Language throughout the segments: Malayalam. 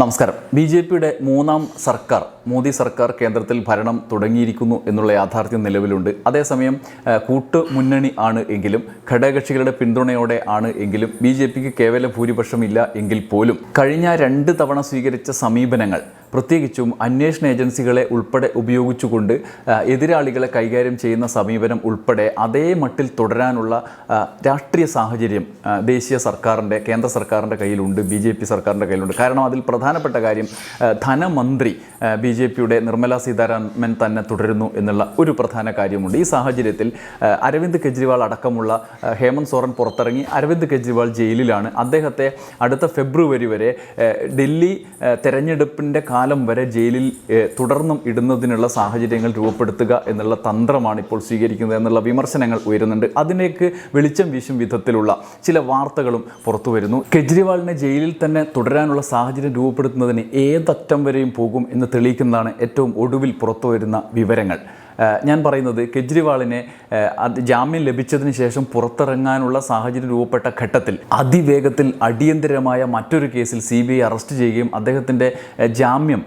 നമസ്കാരം. ബി ജെ പിയുടെ മൂന്നാം സർക്കാർ മോദി സർക്കാർ കേന്ദ്രത്തിൽ ഭരണം തുടങ്ങിയിരിക്കുന്നു എന്നുള്ള യാഥാർത്ഥ്യം നിലവിലുണ്ട്. അതേസമയം കൂട്ടു കൂട്ടുമുന്നണി ആണ് എങ്കിലും ഘടകകക്ഷികളുടെ പിന്തുണയോടെ ആണ് എങ്കിലും ബി ജെ പിക്ക് കേവല ഭൂരിപക്ഷമില്ല എങ്കിൽ പോലും കഴിഞ്ഞ രണ്ട് തവണ സ്വീകരിച്ച സമീപനങ്ങൾ പ്രത്യേകിച്ചും അന്വേഷണ ഏജൻസികളെ ഉൾപ്പെടെ ഉപയോഗിച്ചുകൊണ്ട് എതിരാളികളെ കൈകാര്യം ചെയ്യുന്ന സമീപനം ഉൾപ്പെടെ അതേ മട്ടിൽ തുടരാനുള്ള രാഷ്ട്രീയ സാഹചര്യം ദേശീയ സർക്കാരിന്റെ കേന്ദ്ര സർക്കാരിന്റെ കയ്യിലുണ്ട് ബി ജെ പി സർക്കാരിന്റെ കയ്യിലുണ്ട്. കാരണം അതിൽ പ്രധാനപ്പെട്ട കാര്യം ധനമന്ത്രി ബി ജെ പിയുടെ നിർമ്മല സീതാരാമൻ തന്നെ തുടരുന്നു എന്നുള്ള ഒരു പ്രധാന കാര്യമുണ്ട്. ഈ സാഹചര്യത്തിൽ അരവിന്ദ് കെജ്രിവാൾ അടക്കമുള്ള ഹേമന്ത് സോറൻ പുറത്തിറങ്ങി അരവിന്ദ് കെജ്രിവാൾ ജയിലിലാണ്. അദ്ദേഹത്തെ അടുത്ത ഫെബ്രുവരി വരെ ഡൽഹി തെരഞ്ഞെടുപ്പിന്റെ കാലം വരെ ജയിലിൽ തുടർന്നും ഇടുന്നതിനുള്ള സാഹചര്യങ്ങൾ രൂപപ്പെടുത്തുക എന്നുള്ള തന്ത്രമാണ് ഇപ്പോൾ സ്വീകരിക്കുന്നത് എന്നുള്ള വിമർശനങ്ങൾ ഉയരുന്നുണ്ട്. അതിനേക്ക് വെളിച്ചം വീശും വിധത്തിലുള്ള ചില വാർത്തകളും പുറത്തു വരുന്നു. കെജ്രിവാളിനെ ജയിലിൽ തന്നെ തുടരാനുള്ള സാഹചര്യം രൂപപ്പെടുത്തുന്നതിന് ഏതറ്റം വരെയും പോകും എന്ന് തെളിയിക്കുന്നതാണ് ഏറ്റവും ഒടുവിൽ പുറത്തു വരുന്ന വിവരങ്ങൾ. ഞാൻ പറയുന്നത് കെജ്രിവാളിനെ അത് ജാമ്യം ലഭിച്ചതിന് ശേഷം പുറത്തിറങ്ങാനുള്ള സാഹചര്യം രൂപപ്പെട്ട ഘട്ടത്തിൽ അതിവേഗത്തിൽ അടിയന്തരമായ മറ്റൊരു കേസിൽ സി ബി ഐ അറസ്റ്റ് ചെയ്യുകയും അദ്ദേഹത്തിന്റെ ജാമ്യം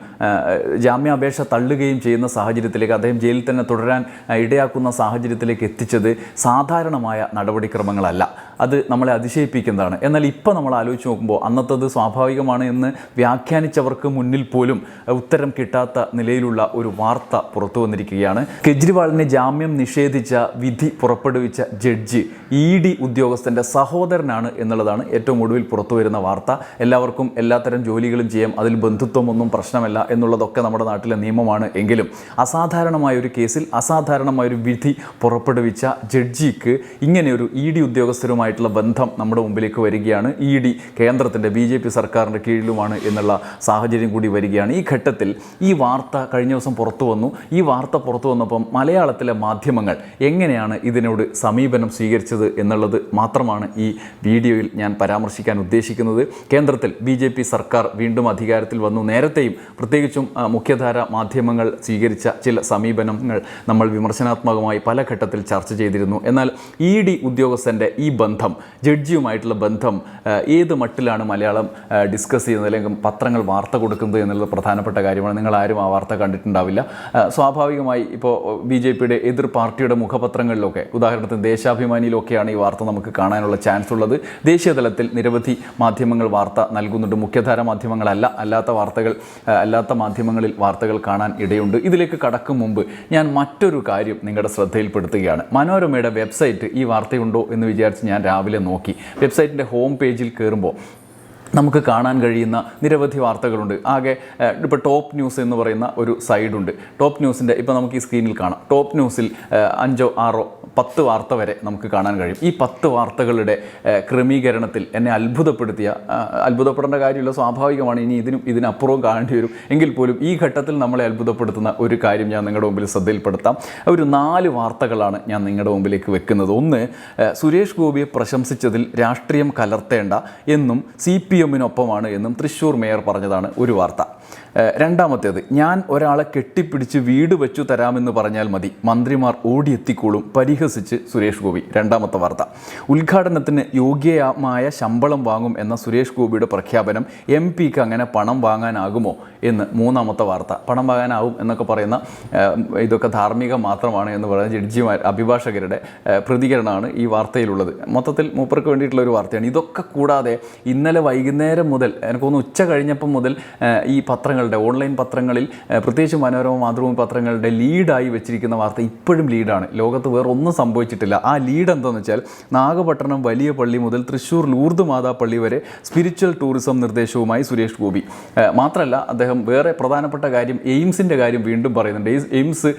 ജാമ്യാപേക്ഷ തള്ളുകയും ചെയ്യുന്ന സാഹചര്യത്തിലേക്ക് അദ്ദേഹം ജയിലിൽ തന്നെ തുടരാൻ ഇടയാക്കുന്ന സാഹചര്യത്തിലേക്ക് എത്തിച്ചത് സാധാരണമായ നടപടിക്രമങ്ങളല്ല. അത് നമ്മളെ അതിശയിപ്പിക്കുന്നതാണ്. എന്നാൽ ഇപ്പോൾ നമ്മൾ ആലോചിച്ച് നോക്കുമ്പോൾ അന്നത്തത് സ്വാഭാവികമാണ് എന്ന് വ്യാഖ്യാനിച്ചവർക്ക് മുന്നിൽ പോലും ഉത്തരം കിട്ടാത്ത നിലയിലുള്ള ഒരു വാർത്ത പുറത്തു വന്നിരിക്കുകയാണ്. കെജ്രിവാളിന് ജാമ്യം നിഷേധിച്ച വിധി പുറപ്പെടുവിച്ച ജഡ്ജി ഇ ഡി ഉദ്യോഗസ്ഥന്റെ സഹോദരനാണ് എന്നുള്ളതാണ് ഏറ്റവും ഒടുവിൽ പുറത്തു വരുന്ന വാർത്ത. എല്ലാവർക്കും എല്ലാത്തരം ജോലികളും ചെയ്യാം അതിൽ ബന്ധുത്വമൊന്നും പ്രശ്നമല്ല എന്നുള്ളതൊക്കെ നമ്മുടെ നാട്ടിലെ നിയമമാണ് എങ്കിലും അസാധാരണമായ ഒരു കേസിൽ അസാധാരണമായ ഒരു വിധി പുറപ്പെടുവിച്ച ജഡ്ജിക്ക് ഇങ്ങനെയൊരു ഇ ഡി ഉദ്യോഗസ്ഥരുമായിട്ടുള്ള ബന്ധം നമ്മുടെ മുമ്പിലേക്ക് വരികയാണ്. ഇ ഡി കേന്ദ്രത്തിന്റെ ബി ജെ പി സർക്കാരിന്റെ കീഴിലുമാണ് എന്നുള്ള സാഹചര്യം കൂടി വരികയാണ്. ഈ ഘട്ടത്തിൽ ഈ വാർത്ത കഴിഞ്ഞ ദിവസം പുറത്തു വന്നു. ഈ വാർത്ത പുറത്തു വന്നപ്പം മലയാളത്തിലെ മാധ്യമങ്ങൾ എങ്ങനെയാണ് ഇതിനോട് സമീപനം സ്വീകരിച്ചത് എന്നുള്ളത് മാത്രമാണ് ഈ വീഡിയോയിൽ ഞാൻ പരാമർശിക്കാൻ ഉദ്ദേശിക്കുന്നത്. കേന്ദ്രത്തിൽ ബി ജെ പി സർക്കാർ വീണ്ടും അധികാരത്തിൽ വന്നു. നേരത്തെയും പ്രത്യേകിച്ചും മുഖ്യധാര മാധ്യമങ്ങൾ സ്വീകരിച്ച ചില സമീപനങ്ങൾ നമ്മൾ വിമർശനാത്മകമായി പല ഘട്ടത്തിൽ ചർച്ച ചെയ്തിരുന്നു. എന്നാൽ ഇ ഡി ഉദ്യോഗസ്ഥന്റെ ഈ ബന്ധം ജഡ്ജിയുമായിട്ടുള്ള ബന്ധം ഏത് മട്ടിലാണ് മലയാളം ഡിസ്കസ് ചെയ്യുന്നത് അല്ലെങ്കിൽ പത്രങ്ങൾ വാർത്ത കൊടുക്കുന്നത് എന്നുള്ളത് പ്രധാനപ്പെട്ട കാര്യമാണ്. നിങ്ങൾ ആരും ആ വാർത്ത കണ്ടിട്ടുണ്ടാവില്ല. സ്വാഭാവികമായി ഇപ്പോൾ ബി ജെ പിയുടെ എതിർ പാർട്ടിയുടെ മുഖപത്രങ്ങളിലൊക്കെ ഉദാഹരണത്തിന് ദേശാഭിമാനിയിലൊക്കെയാണ് ഈ വാർത്ത നമുക്ക് കാണാനുള്ള ചാൻസ് ഉള്ളത്. ദേശീയതലത്തിൽ നിരവധി മാധ്യമങ്ങൾ വാർത്ത നൽകുന്നുണ്ട്. മുഖ്യധാര മാധ്യമങ്ങളല്ല അല്ലാത്ത വാർത്തകൾ അല്ലാത്ത മാധ്യമങ്ങളിൽ വാർത്തകൾ കാണാൻ ഇടയുണ്ട്. ഇതിലേക്ക് കടക്കും മുമ്പ് ഞാൻ മറ്റൊരു കാര്യം നിങ്ങളുടെ ശ്രദ്ധയിൽപ്പെടുത്തുകയാണ്. മനോരമയുടെ വെബ്സൈറ്റ് ഈ വാർത്തയുണ്ടോ എന്ന് വിചാരിച്ച് ഞാൻ രാവിലെ നോക്കി. വെബ്സൈറ്റിന്റെ ഹോം പേജിൽ കയറുമ്പോൾ നമുക്ക് കാണാൻ കഴിയുന്ന നിരവധി വാർത്തകളുണ്ട്. ആകെ ഇപ്പോൾ ടോപ്പ് ന്യൂസ് എന്ന് പറയുന്ന ഒരു സൈഡുണ്ട്. ടോപ്പ് ന്യൂസിന്റെ ഇപ്പോൾ നമുക്ക് ഈ സ്ക്രീനിൽ കാണാം. ടോപ്പ് ന്യൂസിൽ അഞ്ചോ ആറോ പത്ത് വാർത്ത വരെ നമുക്ക് കാണാൻ കഴിയും. ഈ പത്ത് വാർത്തകളുടെ ക്രമീകരണത്തിൽ എന്നെ അത്ഭുതപ്പെടുത്തിയ അത്ഭുതപ്പെടേണ്ട കാര്യമില്ല സ്വാഭാവികമാണ് ഇനി ഇതിനും ഇതിനപ്പുറവും കാണേണ്ടി വരും. എങ്കിൽ പോലും ഈ ഘട്ടത്തിൽ നമ്മളെ അത്ഭുതപ്പെടുത്തുന്ന ഒരു കാര്യം ഞാൻ നിങ്ങളുടെ മുമ്പിൽ ശ്രദ്ധയിൽപ്പെടുത്താം. ഒരു നാല് വാർത്തകളാണ് ഞാൻ നിങ്ങളുടെ മുമ്പിലേക്ക് വെക്കുന്നത്. ഒന്ന് സുരേഷ് ഗോപിയെ പ്രശംസിച്ചതിൽ രാഷ്ട്രീയം കലർത്തേണ്ട എന്നും സി പി എമ്മിനൊപ്പമാണ് എന്നും തൃശൂർ മേയർ പറഞ്ഞതാണ് ഒരു വാർത്ത. രണ്ടാമത്തേത് ഞാൻ ഒരാളെ കെട്ടിപ്പിടിച്ച് വീട് വെച്ചു തരാമെന്ന് പറഞ്ഞാൽ മതി. മന്ത്രിമാർ ഓടിയെത്തിക്കോളും പരിഹസിച്ച് സുരേഷ് ഗോപി. രണ്ടാമത്തെ വാർത്ത ഉദ്ഘാടനത്തിന് യോഗ്യമായ ശമ്പളം വാങ്ങും എന്ന സുരേഷ് ഗോപിയുടെ പ്രഖ്യാപനം എം പിക്ക് അങ്ങനെ പണം വാങ്ങാനാകുമോ എന്ന് മൂന്നാമത്തെ വാർത്ത. പണം വാങ്ങാനാവും എന്നൊക്കെ പറയുന്ന ഇതൊക്കെ ധാർമ്മിക മാത്രമാണ് എന്ന് പറയുന്ന ജഡ്ജിമാർ അഭിഭാഷകരുടെ പ്രതികരണമാണ് ഈ വാർത്തയിലുള്ളത്. മൊത്തത്തിൽ മൂപ്പർക്ക് വേണ്ടിയിട്ടുള്ള ഒരു വാർത്തയാണ്. ഇതൊക്കെ കൂടാതെ ഇന്നലെ വൈകുന്നേരം മുതൽ എനിക്ക് തോന്നുന്നു ഉച്ച കഴിഞ്ഞപ്പം മുതൽ ഈ ഈ പത്രങ്ങളുടെ ഓൺലൈൻ പത്രങ്ങളിൽ പ്രത്യേകിച്ച് മനോരമ മാതൃഭൂമി പത്രങ്ങളുടെ ലീഡായി വെച്ചിരിക്കുന്ന വാർത്ത ഇപ്പോഴും ലീഡാണ്. ലോകത്ത് വേറെ ഒന്നും സംഭവിച്ചിട്ടില്ല. ആ ലീഡ് എന്താണെന്ന് വെച്ചാൽ നാഗപട്ടണം വലിയ പള്ളി മുതൽ തൃശ്ശൂർ ലൂർദ് മാതാ പള്ളി വരെ സ്പിരിച്വൽ ടൂറിസം നിർദ്ദേശവുമായി സുരേഷ് ഗോപി. മാത്രമല്ല അദ്ദേഹം വേറെ പ്രധാനപ്പെട്ട കാര്യം എയിംസിന്റെ കാര്യം വീണ്ടും പറയുന്നുണ്ട്. എയിംസ്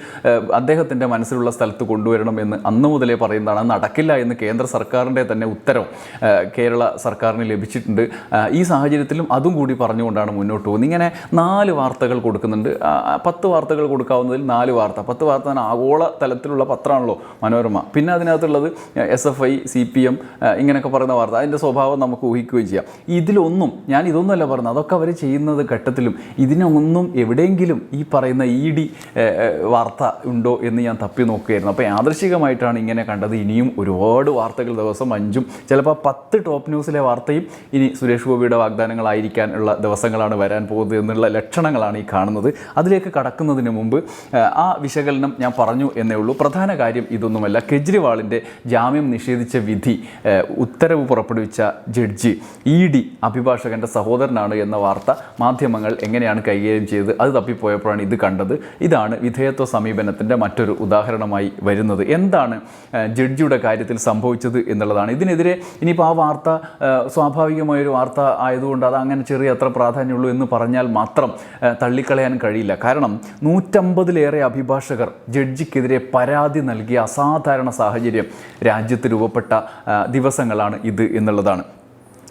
അദ്ദേഹത്തിന്റെ മനസ്സിലുള്ള സ്ഥലത്ത് കൊണ്ടുവരണം എന്ന് അന്ന് മുതലേ പറയുന്നതാണ്. നടക്കില്ല എന്ന് കേന്ദ്ര സർക്കാരിന്റെ തന്നെ ഉത്തരവ് കേരള സർക്കാരിന് ലഭിച്ചിട്ടുണ്ട്. ഈ സാഹചര്യത്തിലും അതും കൂടി പറഞ്ഞുകൊണ്ടാണ് മുന്നോട്ട് പോകുന്നത്. ഇങ്ങനെ നാല് വാർത്തകൾ കൊടുക്കുന്നുണ്ട്. പത്ത് വാർത്തകൾ കൊടുക്കാവുന്നതിൽ നാല് വാർത്ത. പത്ത് വാർത്ത തന്നെ ആഗോള തലത്തിലുള്ള പത്രമാണല്ലോ മനോരമ. പിന്നെ അതിനകത്തുള്ളത് S F I C P M ഇങ്ങനെയൊക്കെ പറയുന്ന വാർത്ത. അതിന്റെ സ്വഭാവം നമുക്ക് ഊഹിക്കുകയും ചെയ്യാം. ഇതിലൊന്നും ഞാൻ ഇതൊന്നുമല്ല പറഞ്ഞത് അതൊക്കെ അവർ ചെയ്യുന്നത് ഘട്ടത്തിലും ഇതിനൊന്നും എവിടെയെങ്കിലും ഈ പറയുന്ന ഇ ഡി വാർത്ത ഉണ്ടോ എന്ന് ഞാൻ തപ്പി നോക്കുകയായിരുന്നു. അപ്പോൾ യാദൃശികമായിട്ടാണ് ഇങ്ങനെ കണ്ടത്. ഇനിയും ഒരുപാട് വാർത്തകൾ ദിവസം അഞ്ചും ചിലപ്പോൾ പത്ത് ടോപ്പ് ന്യൂസിലെ വാർത്തയും ഇനി സുരേഷ് ഗോപിയുടെ വാഗ്ദാനങ്ങളായിരിക്കാനുള്ള ദിവസങ്ങളാണ് വരാൻ പോകുന്നത് എന്നുള്ള ലക്ഷണങ്ങളാണ് ഈ കാണുന്നത്. അതിലേക്ക് കടക്കുന്നതിന് മുമ്പ് ആ, വിശകലനം ഞാൻ പറഞ്ഞു എന്നേ ഉള്ളൂ. പ്രധാന കാര്യം ഇതൊന്നുമല്ല. കെജ്രിവാളിന്റെ ജാമ്യം നിഷേധിച്ച വിധി ഉത്തരവ് പുറപ്പെടുവിച്ച ജഡ്ജി ഇ ഡി അഭിഭാഷകന്റെ സഹോദരനാണ് എന്ന വാർത്ത മാധ്യമങ്ങൾ എങ്ങനെയാണ് കൈകാര്യം ചെയ്തത് അത് തപ്പിപ്പോയപ്പോഴാണ് ഇത് കണ്ടത്. ഇതാണ് വിധേയത്വ സമീപനത്തിന്റെ മറ്റൊരു ഉദാഹരണമായി വരുന്നത്. എന്താണ് ജഡ്ജിയുടെ കാര്യത്തിൽ സംഭവിച്ചത് എന്നുള്ളതാണ്. ഇതിനെതിരെ ഇനിയിപ്പോൾ ആ വാർത്ത സ്വാഭാവികമായൊരു വാർത്ത ആയതുകൊണ്ട് അത് അങ്ങനെ ചെറിയ അത്ര പ്രാധാന്യമുള്ളൂ എന്ന് പറഞ്ഞാൽ മാത്രം ആ, തള്ളിക്കളയാൻ കഴിയില്ല. കാരണം നൂറ്റമ്പതിലേറെ അഭിഭാഷകർ ജഡ്ജിക്കെതിരെ പരാതി നൽകിയ അസാധാരണ സാഹചര്യം രാജ്യത്ത് രൂപപ്പെട്ട ദിവസങ്ങളാണ് ഇത് എന്നുള്ളതാണ്.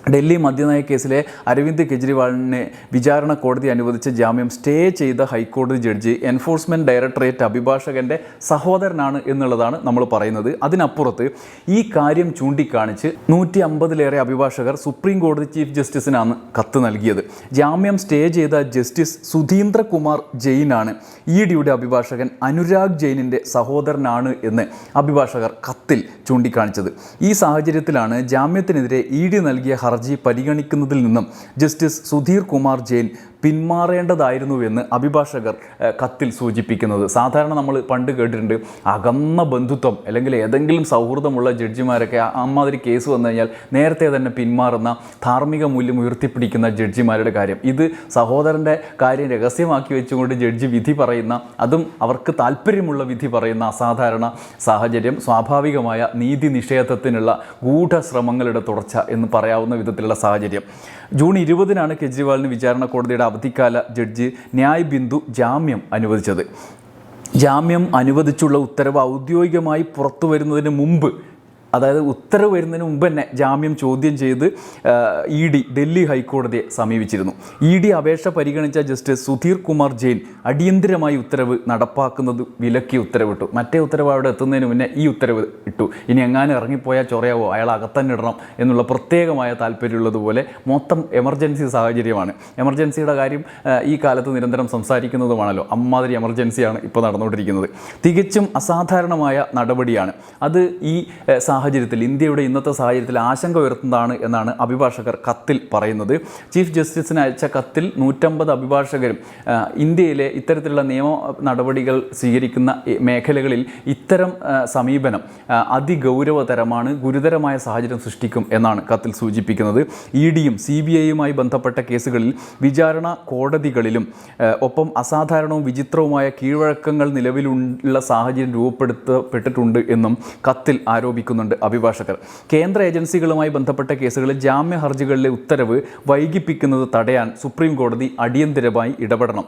ഡൽഹി മദ്യനയ കേസിലെ അരവിന്ദ് കെജ്രിവാളിനെ വിചാരണ കോടതി അനുവദിച്ച ജാമ്യം സ്റ്റേ ചെയ്ത ഹൈക്കോടതി ജഡ്ജി എൻഫോഴ്സ്മെന്റ് ഡയറക്ടറേറ്റ് അഭിഭാഷകന്റെ സഹോദരനാണ് എന്നുള്ളതാണ് നമ്മൾ പറയുന്നത്. അതിനപ്പുറത്ത് ഈ കാര്യം ചൂണ്ടിക്കാണിച്ച് നൂറ്റി അമ്പതിലേറെ അഭിഭാഷകർ സുപ്രീം കോടതി ചീഫ് ജസ്റ്റിസിനാണ് കത്ത് നൽകിയത്. ജാമ്യം സ്റ്റേ ചെയ്ത ജസ്റ്റിസ് സുധീന്ദ്ര കുമാർ ജെയിനാണ് ഇ ഡിയുടെ അഭിഭാഷകൻ അനുരാഗ് ജെയിനിന്റെ സഹോദരനാണ് എന്ന് അഭിഭാഷകർ കത്തിൽ ചൂണ്ടിക്കാണിച്ചത്. ഈ സാഹചര്യത്തിലാണ് ജാമ്യത്തിനെതിരെ ഇ ഡി നൽകിയ ഹർജി പരിഗണിക്കുന്നതിൽ നിന്നും ജസ്റ്റിസ് സുധീർ കുമാർ ജെയിൻ പിന്മാറേണ്ടതായിരുന്നുവെന്ന് അഭിഭാഷകർ കത്തിൽ സൂചിപ്പിക്കുന്നത്. സാധാരണ നമ്മൾ പണ്ട് കേട്ടിട്ടുണ്ട് അകന്ന ബന്ധുത്വം അല്ലെങ്കിൽ ഏതെങ്കിലും സൗഹൃദമുള്ള ജഡ്ജിമാരൊക്കെ അമ്മാതിരി കേസ് വന്നു കഴിഞ്ഞാൽ നേരത്തെ തന്നെ പിന്മാറുന്ന ധാർമ്മിക മൂല്യം ഉയർത്തിപ്പിടിക്കുന്ന ജഡ്ജിമാരുടെ കാര്യം. ഇത് സഹോദരന്റെ കാര്യം രഹസ്യമാക്കി വെച്ചുകൊണ്ട് ജഡ്ജി വിധി പറയുന്ന അതും അവർക്ക് താല്പര്യമുള്ള വിധി പറയുന്ന അസാധാരണ സാഹചര്യം സ്വാഭാവികമായ നീതി നിഷേധത്തിനുള്ള ഗൂഢശ്രമങ്ങളുടെ തുടർച്ച എന്ന് പറയാവുന്ന വിധത്തിലുള്ള സാഹചര്യം. ജൂൺ ഇരുപതിനാണ് കെജ്രിവാളിന് വിചാരണ കോടതിയുടെ അവധിക്കാല ജഡ്ജി ന്യായ് ബിന്ദു ജാമ്യം അനുവദിച്ചത്. ജാമ്യം അനുവദിച്ചുള്ള ഉത്തരവ് ഔദ്യോഗികമായി പുറത്തു വരുന്നതിന് മുമ്പ് അതായത് ഉത്തരവ് വരുന്നതിന് മുമ്പ് തന്നെ ജാമ്യം ചോദ്യം ചെയ്ത് ഇ ഡി ഡൽഹി ഹൈക്കോടതിയെ സമീപിച്ചിരുന്നു. ഇ ഡി അപേക്ഷ പരിഗണിച്ച ജസ്റ്റിസ് സുധീർ കുമാർ ജെയിൻ അടിയന്തിരമായി ഉത്തരവ് നടപ്പാക്കുന്നത് വിലക്കി ഉത്തരവിട്ടു. മറ്റേ ഉത്തരവ് അവിടെ എത്തുന്നതിന് മുന്നേ ഈ ഉത്തരവ് ഇട്ടു. ഇനി എങ്ങാനും ഇറങ്ങിപ്പോയാൽ ചൊറയാവോ? അയാൾ അകത്തന്നെ ഇടണം എന്നുള്ള പ്രത്യേകമായ താല്പര്യമുള്ളതുപോലെ മൊത്തം എമർജൻസി സാഹചര്യമാണ്. എമർജൻസിയുടെ കാര്യം ഈ കാലത്ത് നിരന്തരം സംസാരിക്കുന്നതുമാണല്ലോ. അമ്മാതിരി എമർജൻസിയാണ് ഇപ്പോൾ നടന്നുകൊണ്ടിരിക്കുന്നത്. തികച്ചും അസാധാരണമായ നടപടിയാണ്. അത് ഈ ആ, സാഹചര്യത്തിൽ ഇന്ത്യയുടെ ഇന്നത്തെ സാഹചര്യത്തിൽ ആശങ്ക ഉയർത്തുന്നതാണ് എന്നാണ് അഭിഭാഷകർ കത്തിൽ പറയുന്നത്. ചീഫ് ജസ്റ്റിസിന് അയച്ച കത്തിൽ നൂറ്റമ്പത് അഭിഭാഷകരും ഇന്ത്യയിലെ ഇത്തരത്തിലുള്ള നിയമ നടപടികൾ സ്വീകരിക്കുന്ന മേഖലകളിൽ ഇത്തരം സമീപനം അതിഗൗരവതരമാണ് ഗുരുതരമായ സാഹചര്യം സൃഷ്ടിക്കും എന്നാണ് കത്തിൽ സൂചിപ്പിക്കുന്നത്. ഇ ഡിയും സി ബി ഐയുമായി ബന്ധപ്പെട്ട കേസുകളിൽ വിചാരണ കോടതികളിലും ഒപ്പം അസാധാരണവും വിചിത്രവുമായ കീഴ്വഴക്കങ്ങൾ നിലവിലുള്ള സാഹചര്യം രൂപപ്പെടുത്തപ്പെട്ടിട്ടുണ്ട് എന്നും കത്തിൽ ആരോപിക്കുന്നുണ്ട്. അഭിഭാഷകർ. കേന്ദ്ര ഏജൻസികളുമായി ബന്ധപ്പെട്ട കേസുകളിൽ ജാമ്യ ഹർജികളിലെ ഉത്തരവ് വൈകിപ്പിക്കുന്നത് തടയാൻ സുപ്രീം കോടതി അടിയന്തരമായി ഇടപെടണം.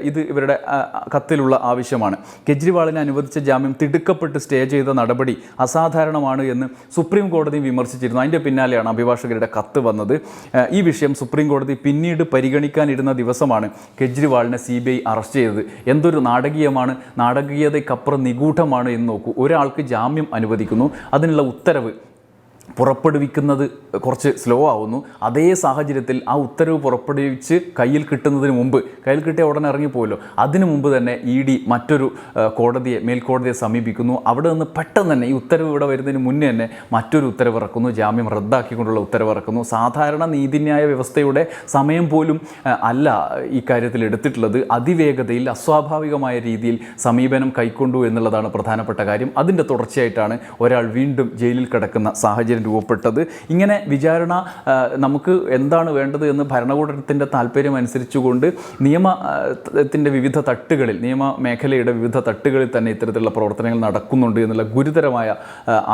ഇത് ഇവരുടെ കത്തിലുള്ള ആവശ്യമാണ്. കെജ്രിവാളിനെ അനുവദിച്ച ജാമ്യം തിടുക്കപ്പെട്ട് സ്റ്റേ ചെയ്ത നടപടി അസാധാരണമാണ് എന്ന് സുപ്രീം കോടതി വിമർശിച്ചിരുന്നു. അതിന്റെ പിന്നാലെയാണ് അഭിഭാഷകരുടെ കത്ത് വന്നത്. ഈ വിഷയം സുപ്രീം കോടതി പിന്നീട് പരിഗണിക്കാനിരുന്ന ദിവസമാണ് കെജ്രിവാളിനെ സി ബി ഐ അറസ്റ്റ് ചെയ്തത്. എന്തൊരു നാടകീയമാണ് നാടകീയതയ്ക്കപ്പുറം നിഗൂഢമാണ് എന്ന് നോക്കൂ. ഒരാൾക്ക് ജാമ്യം അനുവദിക്കുന്നു അതിനുള്ള ഉത്തരവ് പുറപ്പെടുവിക്കുന്നത് കുറച്ച് സ്ലോ ആവുന്നു. അതേ സാഹചര്യത്തിൽ ആ ഉത്തരവ് പുറപ്പെടുവിച്ച് കയ്യിൽ കിട്ടുന്നതിന് മുമ്പ് കയ്യിൽ കിട്ടിയ ഉടനെ ഇറങ്ങിപ്പോയല്ലോ അതിനു മുമ്പ് തന്നെ ഇ ഡി മറ്റൊരു കോടതിയെ മേൽക്കോടതിയെ സമീപിക്കുന്നു. അവിടെ നിന്ന് പെട്ടെന്ന് തന്നെ ഈ ഉത്തരവ് ഇവിടെ വരുന്നതിന് മുന്നേ തന്നെ മറ്റൊരു ഉത്തരവ് ഇറക്കുന്നു. ജാമ്യം റദ്ദാക്കിക്കൊണ്ടുള്ള ഉത്തരവ് ഇറക്കുന്നു. സാധാരണ നീതിന്യായ വ്യവസ്ഥയുടെ സമയം പോലും അല്ല ഈ കാര്യത്തിൽ എടുത്തിട്ടുള്ളത്. അതിവേഗതയിൽ അസ്വാഭാവികമായ രീതിയിൽ സമീപനം കൈക്കൊണ്ടു എന്നുള്ളതാണ് പ്രധാനപ്പെട്ട കാര്യം. അതിന്റെ തുടർച്ചയായിട്ടാണ് ഒരാൾ വീണ്ടും ജയിലിൽ കിടക്കുന്ന സാഹചര്യം രൂപപ്പെട്ടത്. ഇങ്ങനെ വിചാരണ നമുക്ക് എന്താണ് വേണ്ടത് എന്ന് ഭരണകൂടത്തിന്റെ താല്പര്യം അനുസരിച്ചുകൊണ്ട് നിയമത്തിന്റെ വിവിധ തട്ടുകളിൽ നിയമ മേഖലയുടെ വിവിധ തട്ടുകളിൽ തന്നെ ഇത്തരത്തിലുള്ള പ്രവർത്തനങ്ങൾ നടക്കുന്നുണ്ട് എന്നുള്ള ഗുരുതരമായ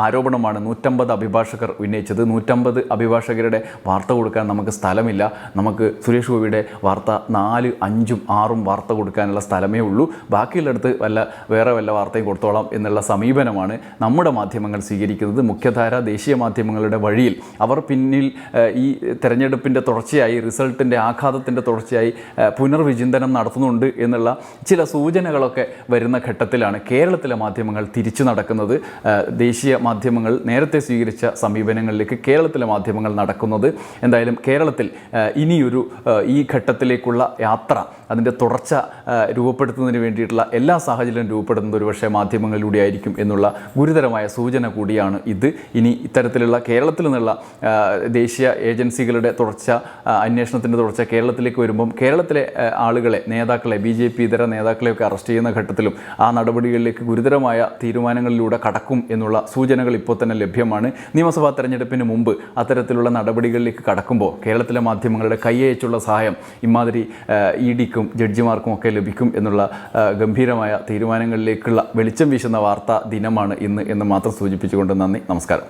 ആരോപണമാണ് നൂറ്റമ്പത് അഭിഭാഷകർ ഉന്നയിച്ചത്. നൂറ്റമ്പത് അഭിഭാഷകരുടെ വാർത്ത കൊടുക്കാൻ നമുക്ക് സ്ഥലമില്ല. നമുക്ക് സുരേഷ് ഗോപിയുടെ വാർത്ത നാല് അഞ്ചും ആറും വാർത്ത കൊടുക്കാനുള്ള സ്ഥലമേ ഉള്ളൂ. ബാക്കിയുള്ളിടത്ത് വല്ല വേറെ വല്ല വാർത്തയും കൊടുത്തോളാം എന്നുള്ള സമീപനമാണ് നമ്മുടെ മാധ്യമങ്ങൾ സ്വീകരിക്കുന്നത്. മുഖ്യധാര ദേശീയ മാധ്യമങ്ങൾ മാധ്യമങ്ങളുടെ വഴിയിൽ അവർ പിന്നിൽ ഈ തെരഞ്ഞെടുപ്പിന്റെ തുടർച്ചയായി റിസൾട്ടിന്റെ ആഘാതത്തിന്റെ തുടർച്ചയായി പുനർവിചിന്തനം നടത്തുന്നുണ്ട് എന്നുള്ള ചില സൂചനകളൊക്കെ വരുന്ന ഘട്ടത്തിലാണ് കേരളത്തിലെ മാധ്യമങ്ങൾ തിരിച്ചു നടക്കുന്നത്. ദേശീയ മാധ്യമങ്ങൾ നേരത്തെ സ്വീകരിച്ച സമീപനങ്ങളിലേക്ക് കേരളത്തിലെ മാധ്യമങ്ങൾ നടക്കുന്നത്. എന്തായാലും കേരളത്തിൽ ഇനിയൊരു ഈ ഘട്ടത്തിലേക്കുള്ള യാത്ര അതിന്റെ തുടർച്ച രൂപപ്പെടുത്തുന്നതിന് വേണ്ടിയിട്ടുള്ള എല്ലാ സാഹചര്യവും രൂപപ്പെടുന്നത് ഒരുപക്ഷെ മാധ്യമങ്ങളിലൂടെ ആയിരിക്കും എന്നുള്ള ഗുരുതരമായ സൂചന കൂടിയാണ് ഇത്. ഇനി ഇത്തരത്തിലുള്ള കേരളത്തിൽ നിന്നുള്ള ദേശീയ ഏജൻസികളുടെ തുടർച്ച അന്വേഷണത്തിന്റെ തുടർച്ച കേരളത്തിലേക്ക് വരുമ്പം കേരളത്തിലെ ആളുകളെ നേതാക്കളെ ബി ജെ പി ഇതര നേതാക്കളെയൊക്കെ അറസ്റ്റ് ചെയ്യുന്ന ഘട്ടത്തിലും ആ നടപടികളിലേക്ക് ഗുരുതരമായ തീരുമാനങ്ങളിലൂടെ കടക്കും എന്നുള്ള സൂചനകൾ ഇപ്പോൾ തന്നെ ലഭ്യമാണ്. നിയമസഭാ തെരഞ്ഞെടുപ്പിന് മുമ്പ് അത്തരത്തിലുള്ള നടപടികളിലേക്ക് കടക്കുമ്പോൾ കേരളത്തിലെ മാധ്യമങ്ങളുടെ കൈയച്ചുള്ള സഹായം ഇമാതിരി ഇ ഡിക്കും ജഡ്ജിമാർക്കും ഒക്കെ ലഭിക്കും എന്നുള്ള ഗംഭീരമായ തീരുമാനങ്ങളിലേക്കുള്ള വെളിച്ചം വീശുന്ന വാർത്താ ദിനമാണ് ഇന്ന് എന്ന് മാത്രം സൂചിപ്പിച്ചുകൊണ്ട് നന്ദി. നമസ്കാരം.